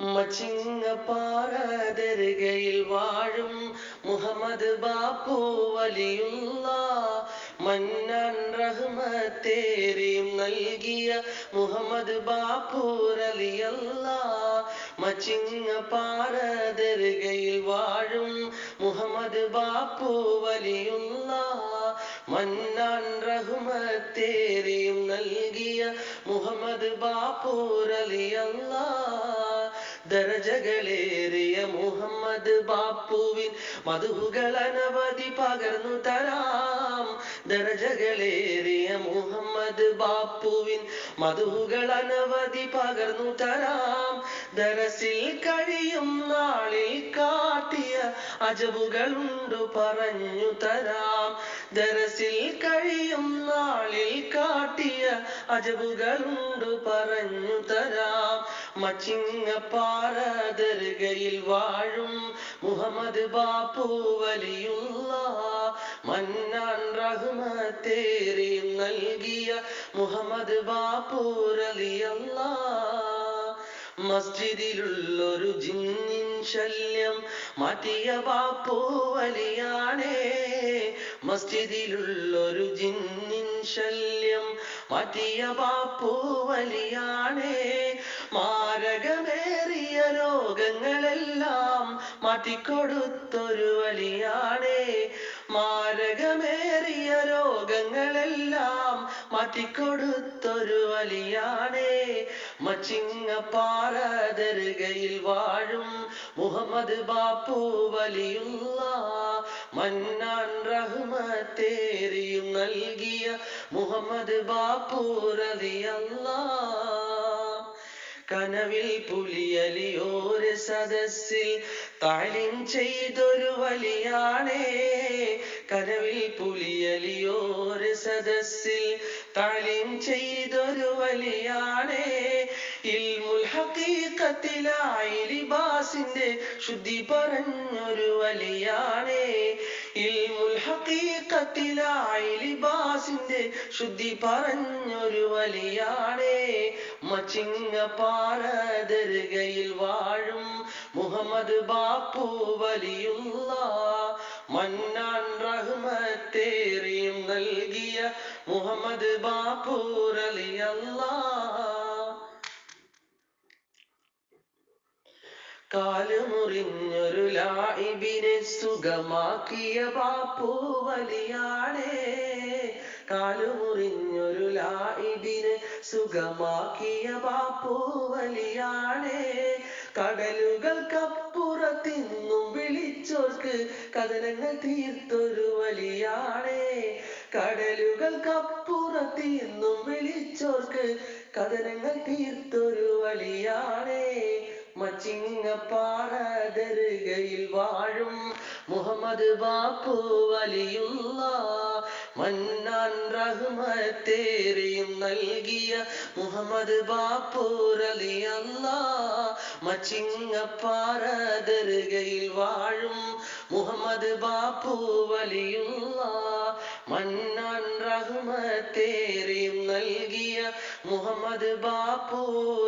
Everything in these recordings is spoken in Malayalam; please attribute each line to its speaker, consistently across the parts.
Speaker 1: മച്ചിങ്ങപ്പാറ ദർഗയിൽ വാഴും മുഹമ്മദ് ബാപ്പു വലിയുള്ള മന്നാൻ റഹ്മത്തേറിയും നൽകിയ മുഹമ്മദ് ബാപ്പു റലിയല്ല. മച്ചിങ്ങപ്പാറ ദർഗയിൽ വാഴും മുഹമ്മദ് ബാപ്പു വലിയുള്ള മന്നാൻ റഹ്മത്തേറിയും നൽകിയ മുഹമ്മദ് ബാപ്പു റലിയല്ല. ദരജകളേറിയ മുഹമ്മദ് ബാപ്പുവിൻ മധുകൾ അനവധി പകർന്നു തരാം. ദരജകളേറിയ മുഹമ്മദ് ബാപ്പുവിൻ മധുകൾ അനവധി പകർന്നു തരാം. ദരസിൽ കഴിയും നാളിൽ കാട്ടിയ അജവുകളുണ്ടു പറഞ്ഞു തരാം. ദരസിൽ കഴിയും നാളിൽ കാട്ടിയ അജവുകളുണ്ടു പറഞ്ഞു തരാം. മച്ചിങ്ങപ്പാറ ദർഗയിൽ വാഴും മുഹമ്മദ് ബാപ്പു വലിയുള്ള മന്നാൻ റഹ്മത്തേറിയും നൽകിയ മുഹമ്മദ് ബാപ്പു റലിയല്ല മസ്ജിദിലുള്ളൊരു ജിന്നിൻ ശല്യം മാറ്റിയ ബാപ്പു വലിയാണേ. മസ്ജിദിലുള്ളൊരു ജിന്നിൻ ശല്യം മാറ്റിയ ബാപ്പു വലിയാണേ. മാരകമേറിയ രോഗങ്ങളെല്ലാം മാറ്റിക്കൊടുത്തൊരു വലിയാണേ മാരകമേറിയ രോഗങ്ങളെല്ലാം മാറ്റിക്കൊടുത്തൊരു വലിയാണേ മച്ചിങ്ങപ്പാറ ദർഗയിൽ വാഴും മുഹമ്മദ് ബാപ്പു വലിയുള്ള മന്നാൻ റഹ്മത്തേറിയും നൽകിയ മുഹമ്മദ് ബാപ്പു റളിയല്ലാ കനവിൽ പുലിയലിയോര് സദസ്സിൽ താലിം ചെയ്തൊരു വലിയാണേ. കനവിൽ പുലിയലിയോര് സദസ്സിൽ താലിം ചെയ്തൊരു വലിയാണേ. ഇൽമുൽ ഹക്കീക്കത്തിലായി ലിബാസിന്റെ ശുദ്ധി പറഞ്ഞൊരു വലിയാണേ. ഇൽമുൽ ഹഖീഖത്തിലായി ലിബാസിന്റെ ശുദ്ധി പറഞ്ഞൊരു വലിയാണേ. മച്ചിങ്ങപ്പാറ ദർഗയിൽ വാഴും മുഹമ്മദ് ബാപ്പു വലിയുള്ള മന്നാൻ റഹ്മത്തേറിയും നൽകിയ മുഹമ്മദ് ബാപ്പു റളിയല്ലാ കാലുമുറിഞ്ഞൊരു ലായിബിനെ സുഖമാക്കിയ ബാപ്പു വലിയാളേ. കാലുമുറിഞ്ഞൊരു ലായിബിനെ സുഖമാക്കിയ ബാപ്പു വലിയാണേ കടലുകൾക്കപ്പുറത്തിന്നും വിളിച്ചോർക്ക് കഥനങ്ങൾ തീർത്തൊരു കടലുകൾ കടലുകൾക്കപ്പുറത്തിന്നും വിളിച്ചോർക്ക് കഥനങ്ങൾ തീർത്തൊരു വലിയാണേ മച്ചിങ്ങപ്പാറ ദർഗയിൽ വാഴും മുഹമ്മദ് ബാപ്പു വലിയുള്ള മന്നാൻ റഹ്മത്തേറിയും നൽകിയ മുഹമ്മദ് ബാപ്പു മച്ചിങ്ങ മച്ചിങ്ങപ്പാറ ദർഗയിൽ വാഴും മുഹമ്മദ് ബാപ്പു വലിയുള്ള മന്നാൻ റഹ്മത്തേറിയും നൽകിയ മുഹമ്മദ് ബാപ്പു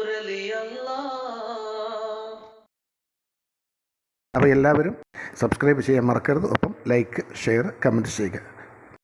Speaker 1: റളിയല്ല.
Speaker 2: അപ്പോൾ എല്ലാവരും സബ്സ്ക്രൈബ് ചെയ്യാൻ മറക്കരുത്. ഒപ്പം ലൈക്ക് ഷെയർ കമന്റ് ചെയ്യുക.